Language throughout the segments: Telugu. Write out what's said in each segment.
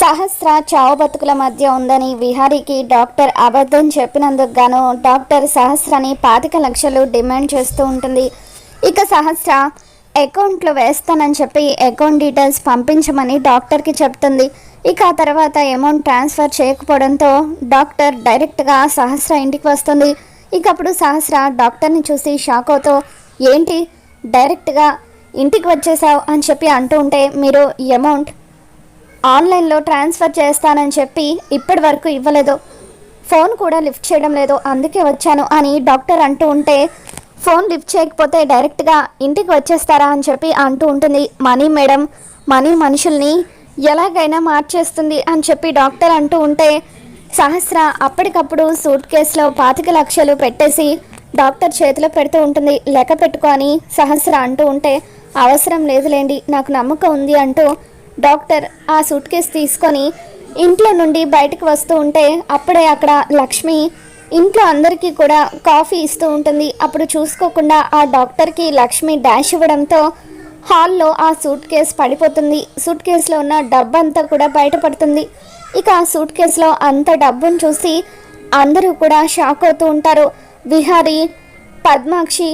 సహస్ర చావు బతుకుల మధ్య ఉందని విహారీకి డాక్టర్ అబద్ధం చెప్పినందుకు గాను డాక్టర్ సహస్రని పాతిక లక్షలు డిమాండ్ చేస్తూ ఉంటుంది. ఇక సహస్ర అకౌంట్లో వేస్తానని చెప్పి అకౌంట్ డీటెయిల్స్ పంపించమని డాక్టర్కి చెప్తుంది. ఇక ఆ తర్వాత అమౌంట్ ట్రాన్స్ఫర్ చేయకపోవడంతో డాక్టర్ డైరెక్ట్గా సహస్ర ఇంటికి వస్తుంది. ఇక అప్పుడు సహస్ర డాక్టర్ని చూసి షాక్ అవుతూ ఏంటి? డైరెక్ట్గా ఇంటికి వచ్చేసావు అని చెప్పి అంటూ ఉంటే మీరు అమౌంట్ ఆన్లైన్లో ట్రాన్స్ఫర్ చేస్తానని చెప్పి ఇప్పటి వరకు ఇవ్వలేదు. ఫోన్ కూడా లిఫ్ట్ చేయడం లేదు అందుకే వచ్చాను అని డాక్టర్ అంటూ ఉంటే ఫోన్ లిఫ్ట్ చేయకపోతే డైరెక్ట్గా ఇంటికి వచ్చేస్తారా అని చెప్పి అంటూ ఉంటుంది. మనీ మేడం మనీ మనుషుల్ని ఎలాగైనా మార్చేస్తుంది అని చెప్పి డాక్టర్ అంటూ ఉంటే సహస్ర అప్పటికప్పుడు సూట్ కేసులో పాతిక లక్షలు పెట్టేసి డాక్టర్ చేతిలో పెడుతూ ఉంటుంది. లెక్క పెట్టుకొని సహస్ర అంటూ ఉంటే అవసరం లేదులేండి నాకు నమ్మకం ఉంది అంటూ డాక్టర్ ఆ సూట్ కేసు తీసుకొని ఇంట్లో నుండి బయటకు వస్తూ ఉంటే అప్పుడే అక్కడ లక్ష్మి ఇంట్లో అందరికీ కూడా కాఫీ ఇస్తూ ఉంటుంది. అప్పుడు చూసుకోకుండా ఆ డాక్టర్కి లక్ష్మి డాష్ ఇవ్వడంతో హాల్లో ఆ సూట్ కేసు పడిపోతుంది. సూట్ కేసులో ఉన్న డబ్బు అంతా కూడా బయటపడుతుంది. ఇక ఆ సూట్ కేసులో అంత డబ్బును చూసి అందరూ కూడా షాక్ అవుతూ ఉంటారు. విహారీ పద్మాక్షి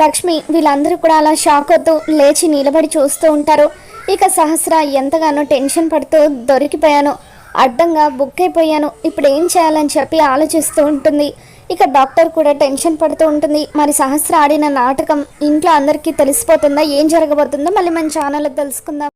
లక్ష్మి వీళ్ళందరూ కూడా అలా షాక్ అవుతూ లేచి నిలబడి చూస్తూ ఉంటారు. ఇక సహస్ర ఎంతగానో టెన్షన్ పడుతూ దొరికిపోయాను. అడ్డంగా బుక్ అయిపోయాను. ఇప్పుడు ఏం చేయాలని చెప్పి ఆలోచిస్తూ ఉంటుంది. ఇక డాక్టర్ కూడా టెన్షన్ పడుతూ ఉంటుంది. మరి సహస్ర ఆడిన నాటకం ఇంట్లో అందరికీ తెలిసిపోతుందా? ఏం జరగబోతుందో మళ్ళీ మన ఛానల్లో తెలుసుకుందాం.